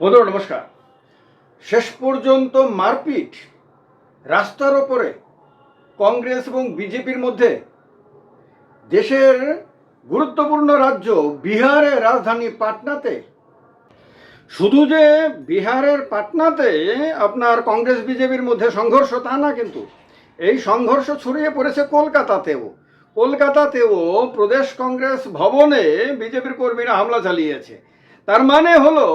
বন্ধুরা, নমস্কার। শেষ পর্যন্ত মারপিট রাস্তার ওপরে কংগ্রেস এবং বিজেপির মধ্যে দেশের গুরুত্বপূর্ণ রাজ্য বিহারের রাজধানী পাটনাতে। শুধু যে বিহারের পাটনাতে আপনার কংগ্রেস বিজেপির মধ্যে সংঘর্ষ, তা না কিন্তু এই সংঘর্ষ ছড়িয়ে পড়েছে কলকাতাতেও। কলকাতাতেও প্রদেশ কংগ্রেস ভবনে বিজেপির কর্মীরা হামলা চালিয়েছে। তার মানে হলো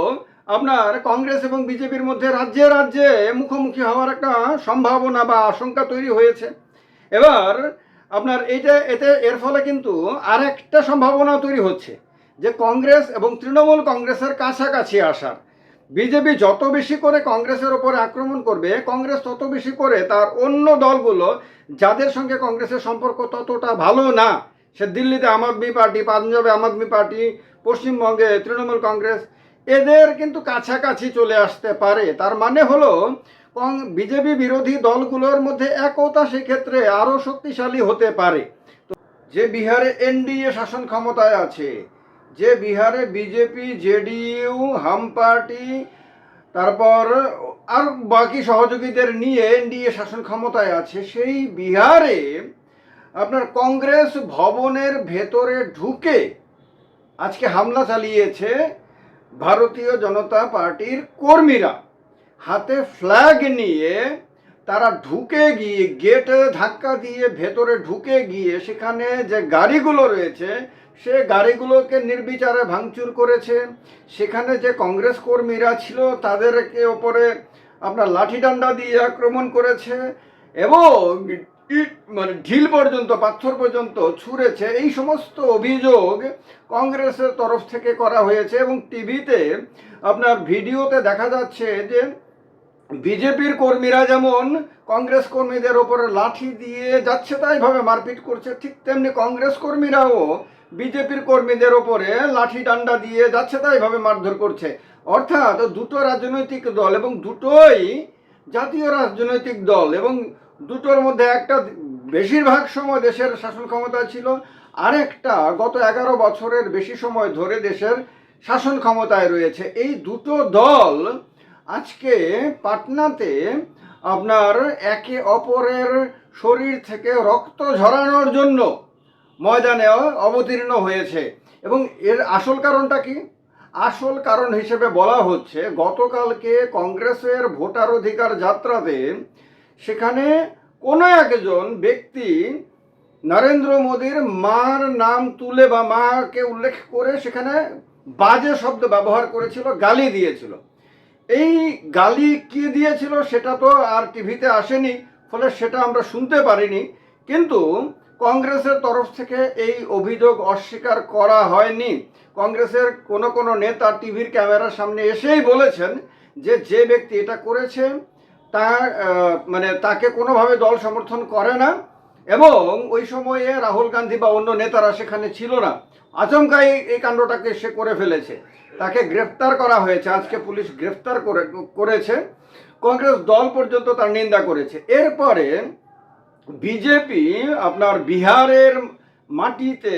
আপনার কংগ্রেস এবং বিজেপির মধ্যে রাজ্যে রাজ্যে মুখোমুখি হওয়ার একটা সম্ভাবনা বা আশঙ্কা তৈরি হয়েছে। এবার আপনার এইটা, এতে, এর ফলে কিন্তু আরেকটা সম্ভাবনা তৈরি হচ্ছে, যে কংগ্রেস এবং তৃণমূল কংগ্রেসের কাছাকাছি আসার। বিজেপি যত বেশি করে কংগ্রেসের ওপরে আক্রমণ করবে, কংগ্রেস তত বেশি করে তার অন্য দলগুলো, যাদের সঙ্গে কংগ্রেসের সম্পর্ক ততটা ভালো না, সে দিল্লিতে আম আদমি পার্টি, পাঞ্জাবে আম আদমি পার্টি, পশ্চিমবঙ্গে তৃণমূল কংগ্রেস এদের কিন্তু কাছাকাছি চলে আসতে পারে। তার মানে হলো বিজেপি বিরোধী দলগুলোর মধ্যে একতা সেক্ষেত্রে আরও শক্তিশালী হতে পারে। যে বিহারে এনডিএ শাসন ক্ষমতায় আছে, যে বিহারে বিজেপি, জেডিইউ, হাম পার্টি, তারপর আর বাকি সহযোগীদের নিয়ে এনডিএ শাসন ক্ষমতায় আছে, সেই বিহারে আপনার কংগ্রেস ভবনের ভেতরে ঢুকে আজকে হামলা চালিয়েছে ভারতীয় জনতা পার্টির কর্মীরা হাতে ফ্ল্যাগ নিয়ে তারা ঢুকে গিয়ে গেটে ধাক্কা দিয়ে ভেতরে ঢুকে গিয়ে সেখানে যে গাড়িগুলো রয়েছে, সে গাড়িগুলোকে নির্বিচারে ভাঙচুর করেছে। সেখানে যে কংগ্রেস কর্মীরা ছিল, তাদেরকে ওপরে আপনার লাঠি ডান্ডা দিয়ে আক্রমণ করেছে। এবং ইট মানে ঢিল পর্যন্ত, পাথর পর্যন্ত ছুঁড়েছে। এই সমস্ত অভিযোগ কংগ্রেসের তরফ থেকে করা হয়েছে এবং টিভিতে আপনার ভিডিওতে দেখা যাচ্ছে যে বিজেপির কর্মীরা যেমন কংগ্রেস কর্মীদের ওপরে লাঠি দিয়ে যাচ্ছে, তাইভাবে মারপিট করছে, ঠিক তেমনি কংগ্রেস কর্মীরাও বিজেপির কর্মীদের ওপরে লাঠি ডান্ডা দিয়ে যাচ্ছে, তাইভাবে মারধর করছে। অর্থাৎ দুটো রাজনৈতিক দল এবং দুটোই জাতীয় রাজনৈতিক দল এবং দুটোর মধ্যে একটা বেশিরভাগ সময় দেশের শাসন ক্ষমতা ছিল, আরেকটা গত এগারো বছরের বেশি সময় ধরে দেশের শাসন ক্ষমতায় রয়েছে। এই দুটো দল আজকে পাটনাতে আপনার একে অপরের শরীর থেকে রক্ত ঝরানোর জন্য ময়দানে অবতীর্ণ হয়েছে। এবং এর আসল কারণটা কি? আসল কারণ হিসেবে বলা হচ্ছে, গতকালকে কংগ্রেসের ভোটার অধিকার যাত্রাতে সেখানে কোনো একজন ব্যক্তি নরেন্দ্র মোদীর মার নাম তুলে বা মাকে উল্লেখ করে সেখানে বাজে শব্দ ব্যবহার করেছিল, গালি দিয়েছিল। এই গালি কি দিয়েছিল সেটা তো আর টিভিতে আসেনি, ফলে সেটা আমরা শুনতে পারিনি। কিন্তু কংগ্রেসের তরফ থেকে এই অভিযোগ অস্বীকার করা হয়নি। কংগ্রেসের কোনো কোনো নেতা টিভির ক্যামেরার সামনে এসেই বলেছেন যে যে ব্যক্তি এটা করেছে তা মানে তাকে কোনোভাবে দল সমর্থন করে না এবং ওই সময়ে রাহুল গান্ধী বা অন্য নেতারা সেখানে ছিল না। আচমকাই এই কাণ্ডটাকে সে করে ফেলেছে। তাকে গ্রেফতার করা হয়েছে। আজকে পুলিশ গ্রেফতার করে, করেছে। কংগ্রেস দল পর্যন্ত তার নিন্দা করেছে। এরপরে বিজেপি আপনার বিহারের মাটিতে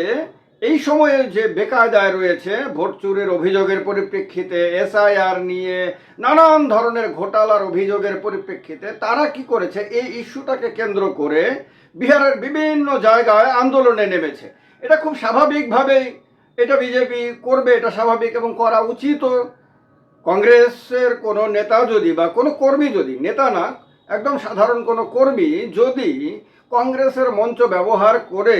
এই সময়ে যে বেকায়দায় রয়েছে, ভোট চুরির অভিযোগের পরিপ্রেক্ষিতে, এসআইআর নিয়ে নানান ধরনের ঘোটালার অভিযোগের পরিপ্রেক্ষিতে তারা কি করেছে? এই ইস্যুটাকে কেন্দ্র করে বিহারের বিভিন্ন জায়গায় আন্দোলনে নেমেছে। এটা খুব স্বাভাবিকভাবেই এটা বিজেপি করবে, এটা স্বাভাবিক এবং করা উচিত। কংগ্রেসের কোনো নেতা যদি বা কোনো কর্মী যদি, নেতা না, একদম সাধারণ কোনো কর্মী যদি কংগ্রেসের মঞ্চ ব্যবহার করে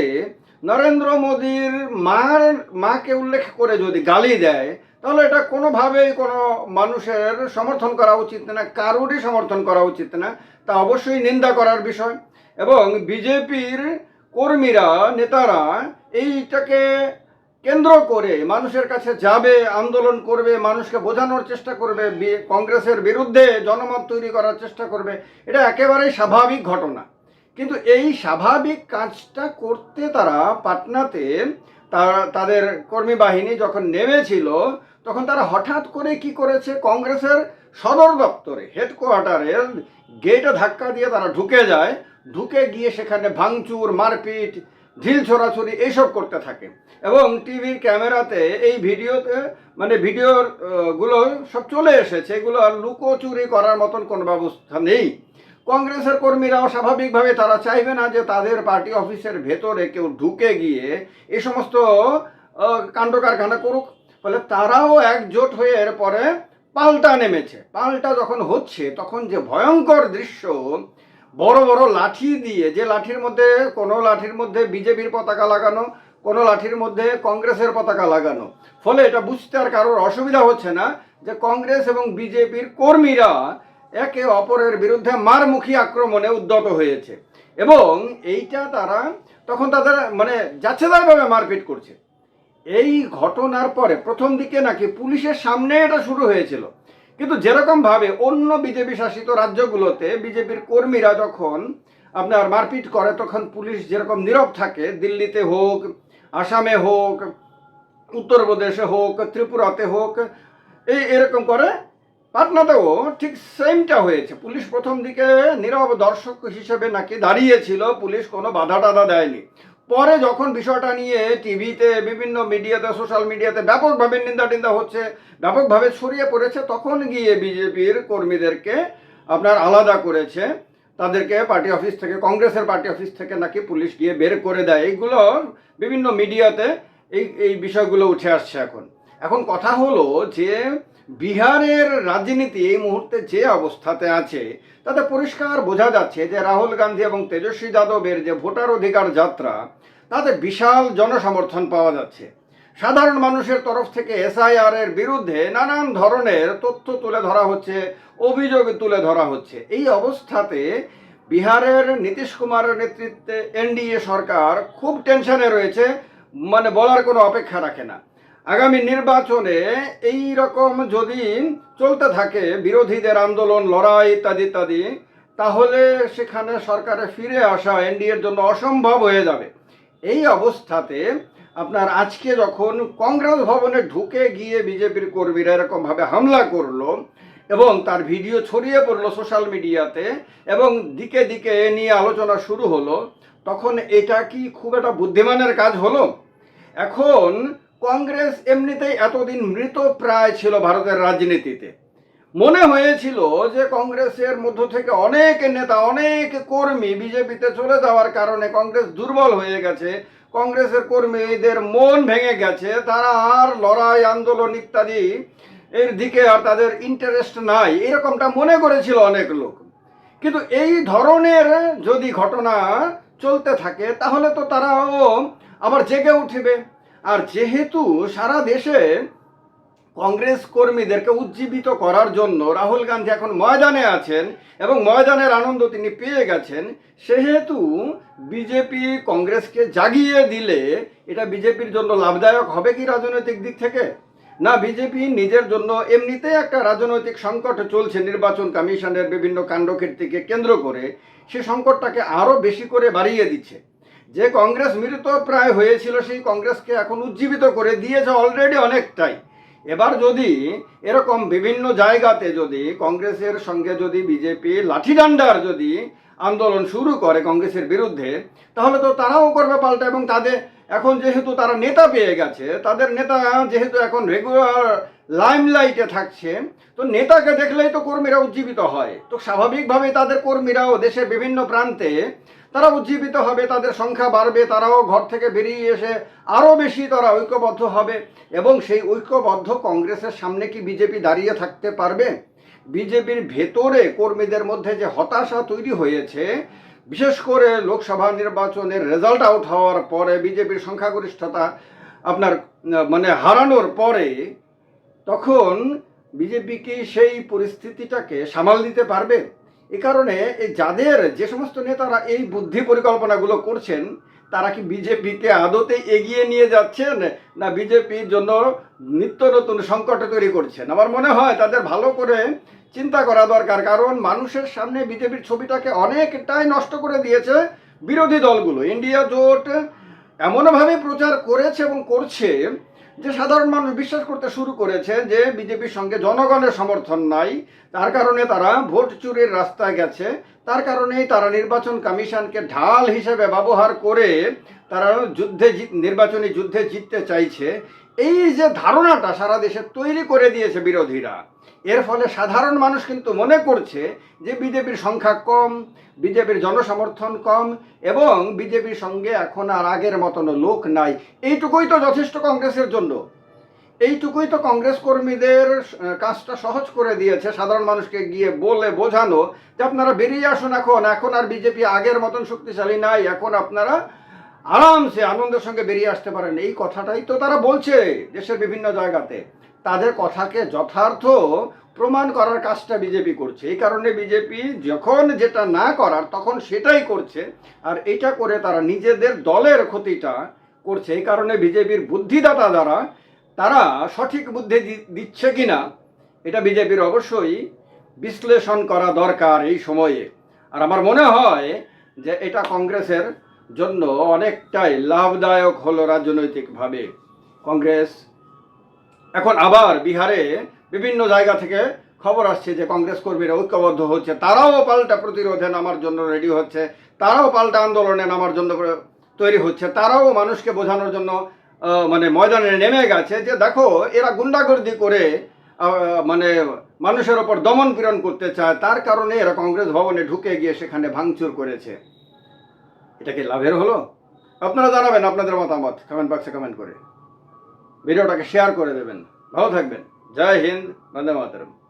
নরেন্দ্র মোদীর মার, মাকে উল্লেখ করে যদি গালি দেয়, তাহলে এটা কোনোভাবেই কোনো মানুষের সমর্থন করা উচিত না, কারোরই সমর্থন করা উচিত না। তা অবশ্যই নিন্দা করার বিষয়। এবং বিজেপির কর্মীরা, নেতারা এইটাকে কেন্দ্র করে মানুষের কাছে যাবে, আন্দোলন করবে, মানুষকে বোঝানোর চেষ্টা করবে কংগ্রেসের বিরুদ্ধে জনমত তৈরি করার চেষ্টা করবে, এটা একেবারেই স্বাভাবিক ঘটনা। কিন্তু এই স্বাভাবিক কাজটা করতে তারা পাটনাতে তাদের কর্মী বাহিনী যখন নেমেছিল, তখন তারা হঠাৎ করে কি করেছে? কংগ্রেসের সদর দপ্তরে, হেডকোয়ার্টারের গেটে ধাক্কা দিয়ে তারা ঢুকে যায়। ঢুকে গিয়ে সেখানে ভাঙচুর, মারপিট, ঢিল ছোড়াছড়ি এইসব করতে থাকে। এবং টিভির ক্যামেরাতে এই ভিডিওতে মানে ভিডিওরগুলো সব চলে এসেছে। এগুলো আর লুকোচুরি করার মতন কোনো ব্যবস্থা নেই। কংগ্রেসের কর্মীরাও স্বাভাবিকভাবে তারা চাইবে না যে তাদের পার্টি অফিসের ভেতরে কেউ ঢুকে গিয়ে এ সমস্ত কাণ্ড কারখানা করুক। ফলে তারাও একজোট হয়ে এরপরে পাল্টা নেমেছে। পাল্টা যখন হচ্ছে, তখন যে ভয়ঙ্কর দৃশ্য, বড় বড় লাঠি দিয়ে, যে লাঠির মধ্যে, কোনো লাঠির মধ্যে বিজেপির পতাকা লাগানো, কোনো লাঠির মধ্যে কংগ্রেসের পতাকা লাগানো। ফলে এটা বুঝতে আর কারোর অসুবিধা হচ্ছে না যে কংগ্রেস এবং বিজেপির কর্মীরা একে অপরের বিরুদ্ধে মারমুখী আক্রমণে উদ্যত হয়েছে। এবং এইটা তারা তখন তাদের মানে যাচ্ছে তাইভাবে মারপিট করছে। এই ঘটনার পরে প্রথম দিকে নাকি পুলিশের সামনে এটা শুরু হয়েছিল। কিন্তু যেরকম ভাবে অন্য বিজেপি শাসিত রাজ্যগুলোতে বিজেপির কর্মীরা যখন আপনার মারপিট করে, তখন পুলিশ যেরকম নীরব থাকে, দিল্লিতে হোক, আসামে হোক, উত্তরপ্রদেশে হোক, ত্রিপুরাতে হোক এই এরকম করে পাটনাতেও ঠিক সেমটা হয়েছে। পুলিশ প্রথম দিকে নীরব দর্শক হিসেবে নাকি দাঁড়িয়েছিল, পুলিশ কোনো বাধা টাধা দেয়নি। পরে যখন বিষয়টা নিয়ে টিভিতে বিভিন্ন মিডিয়াতে সোশ্যাল মিডিয়াতে ব্যাপকভাবে নিন্দা টিন্দা হচ্ছে, ব্যাপকভাবে ছড়িয়ে পড়েছে, তখন গিয়ে বিজেপির কর্মীদেরকে আপনার আলাদা করেছে। তাদেরকে পার্টি অফিস থেকে কংগ্রেসের পার্টি অফিস থেকে নাকি পুলিশ গিয়ে বের করে দেয়। এইগুলো বিভিন্ন মিডিয়াতে এই এই বিষয়গুলো উঠে আসছে এখন। এখন কথা হলো যে বিহারের রাজনীতি এই মুহূর্তে যে অবস্থাতে আছে, তাতে পরিষ্কার বোঝা যাচ্ছে যে রাহুল গান্ধী এবং তেজস্বী যাদবের যে ভোটার অধিকার যাত্রা, তাতে বিশাল জনসমর্থন পাওয়া যাচ্ছে। সাধারণ মানুষের তরফ থেকে এসআইআর এর বিরুদ্ধে নানান ধরনের তথ্য তুলে ধরা হচ্ছে, অভিযোগ তুলে ধরা হচ্ছে। এই অবস্থাতে বিহারের নীতিশ কুমারের নেতৃত্বে এনডিএ সরকার খুব টেনশনে রয়েছে মানে বলার কোনো অপেক্ষা রাখে না। আগামী নির্বাচনে এই রকম যদি চলতে থাকে, বিরোধীদের আন্দোলন, লড়াই ইত্যাদি ইত্যাদি, তাহলে সেখানে সরকারে ফিরে আসা এনডিএর জন্য অসম্ভব হয়ে যাবে। এই অবস্থাতে আপনার আজকে যখন কংগ্রেস ভবনে ঢুকে গিয়ে বিজেপির কর্মীরা এরকমভাবে হামলা করল এবং তার ভিডিও ছড়িয়ে পড়ল সোশ্যাল মিডিয়াতে এবং দিকে দিকে এ নিয়ে আলোচনা শুরু হলো, তখন এটা কি খুব একটা বুদ্ধিমানের কাজ হলো? এখন কংগ্রেস এমনিতেই এতদিন মৃত প্রায় ছিল ভারতের রাজনীতিতে। মনে হয়েছিল যে কংগ্রেসের মধ্য থেকে অনেক নেতা, অনেক কর্মী বিজেপিতে চলে যাওয়ার কারণে কংগ্রেস দুর্বল হয়ে গেছে। কংগ্রেসের কর্মীদের মন ভেঙে গেছে। তারা আর লড়াই, আন্দোলন ইত্যাদি এর দিকে আর তাদের ইন্টারেস্ট নাই। এরকমটা মনে করেছিল অনেক লোক। কিন্তু এই ধরনের যদি ঘটনা চলতে থাকে, তাহলে তো তারাও আবার জেগে উঠবে। আর যেহেতু সারা দেশে কংগ্রেস কর্মীদেরকে উজ্জীবিত করার জন্য রাহুল গান্ধী এখন ময়দানে আছেন এবং ময়দানের আনন্দ তিনি পেয়ে গেছেন, সেহেতু বিজেপি কংগ্রেসকে জাগিয়ে দিলে এটা বিজেপির জন্য লাভদায়ক হবে কি রাজনৈতিক দিক থেকে? না, বিজেপি নিজের জন্য এমনিতে একটা রাজনৈতিক সংকট চলছে নির্বাচন কমিশনের বিভিন্ন কাণ্ডকীর্তিকে কেন্দ্র করে, সে সংকটটাকে আরও বেশি করে বাড়িয়ে দিচ্ছে। যে কংগ্রেস মৃত প্রায় হয়েছিল, সেই কংগ্রেসকে এখন উজ্জীবিত করে দিয়েছে অলরেডি অনেকটাই। এবার যদি এরকম বিভিন্ন জায়গাতে যদি কংগ্রেসের সঙ্গে যদি বিজেপি লাঠিডান্ডার যদি আন্দোলন শুরু করে কংগ্রেসের বিরুদ্ধে, তাহলে তো তারাও করবে পাল্টা এবং তাদের এখন যেহেতু তারা নেতা পেয়ে গেছে, তাদের নেতা যেহেতু এখন রেগুলার লাইমলাইটে থাকছে, তো নেতাকে দেখলেই তো কর্মীরা উজ্জীবিত হয়। তো স্বাভাবিকভাবে তাদের কর্মীরাও দেশের বিভিন্ন প্রান্তে তারা উজ্জীবিত হবে, তাদের সংখ্যা বাড়বে, তারাও ঘর থেকে বেরিয়ে এসে আরও বেশি তারা ঐক্যবদ্ধ হবে। এবং সেই ঐক্যবদ্ধ কংগ্রেসের সামনে কি বিজেপি দাঁড়িয়ে থাকতে পারবে? বিজেপির ভেতরে কর্মীদের মধ্যে যে হতাশা তৈরি হয়েছে, বিশেষ করে লোকসভা নির্বাচনের রেজাল্ট আউট হওয়ার পরে বিজেপির সংখ্যাগরিষ্ঠতা আপনার মানে হারানোর পরে তখন বিজেপি কি সেই পরিস্থিতিটাকে সামাল দিতে পারবে? এ কারণে যাদের যে সমস্ত নেতারা এই বুদ্ধি পরিকল্পনাগুলো করছেন, তারা কি বিজেপিকে আদতে এগিয়ে নিয়ে যাচ্ছেন, না বিজেপির জন্য নিত্য নতুন সংকট তৈরি করছেন? আমার মনে হয় তাদের ভালো করে চিন্তা করা দরকার, কারণ মানুষের সামনে বিজেপির ছবিটাকে অনেকটাই নষ্ট করে দিয়েছে বিরোধী দলগুলো। ইন্ডিয়া জোট এমনভাবে প্রচার করেছে এবং করছে যে সাধারণ মানুষ বিশ্বাস করতে শুরু করেছে যে বিজেপির সঙ্গে জনগণের সমর্থন নাই, তার কারণে তারা ভোট চুরির রাস্তায় গেছে, তার কারণেই তারা নির্বাচন কমিশনকে ঢাল হিসেবে ব্যবহার করে তারা যুদ্ধে নির্বাচনী যুদ্ধে জিততে চাইছে। এই যে ধারণাটা সারা দেশে তৈরি করে দিয়েছে বিরোধীরা, এর ফলে সাধারণ মানুষ কিন্তু মনে করছে যে বিজেপির সংখ্যা কম, বিজেপির জনসমর্থন কম এবং বিজেপির সঙ্গে এখন আর আগের মতন লোক নাই। এইটুকুই তো যথেষ্ট কংগ্রেসের জন্য। এইটুকুই তো কংগ্রেস কর্মীদের কাজটা সহজ করে দিয়েছে। সাধারণ মানুষকে গিয়ে বলে বোঝানো যে আপনারা বেরিয়ে আসুন এখন এখন আর বিজেপি আগের মতন শক্তিশালী নাই, এখন আপনারা আরামসে আনন্দের সঙ্গে বেরিয়ে আসতে পারেন। এই কথাটাই তো তারা বলছে দেশের বিভিন্ন জায়গাতে। তাদের কথাকে যথার্থ প্রমাণ করার কাজটা বিজেপি করছে। এই কারণে বিজেপি যখন যেটা না করার, তখন সেটাই করছে। আর এটা করে তারা নিজেদের দলের ক্ষতিটা করছে। এই কারণে বিজেপির বুদ্ধিদাতা যারা, তারা সঠিক বুদ্ধি দিচ্ছে কিনা, এটা বিজেপির অবশ্যই বিশ্লেষণ করা দরকার এই সময়ে। আর আমার মনে হয় যে এটা কংগ্রেসের জন্য অনেকটাই লাভদায়ক হলো রাজনৈতিকভাবে। কংগ্রেস। এখন আবার বিহারে বিভিন্ন জায়গা থেকে খবর আসছে যে কংগ্রেস কর্মীরা ঐক্যবদ্ধ হচ্ছে। তারাও পাল্টা প্রতিরোধে নামার জন্য রেডি হচ্ছে। তারাও পাল্টা আন্দোলনে নামার জন্য তৈরি হচ্ছে। তারাও মানুষকে বোঝানোর জন্য মানে ময়দানে নেমে গেছে যে দেখো, এরা গুন্ডাগর্দি করে মানে মানুষের ওপর দমন পীড়ন করতে চায়। তার কারণে এরা কংগ্রেস ভবনে ঢুকে গিয়ে সেখানে ভাঙচুর করেছে। এটা কি লাভের হলো? আপনারা জানাবেন আপনাদের মতামত কমেন্ট বক্সে কমেন্ট করে। ভিডিওটাকে শেয়ার করে দেবেন। ভালো থাকবেন। জয় হিন্দ, বন্দে মাতরম।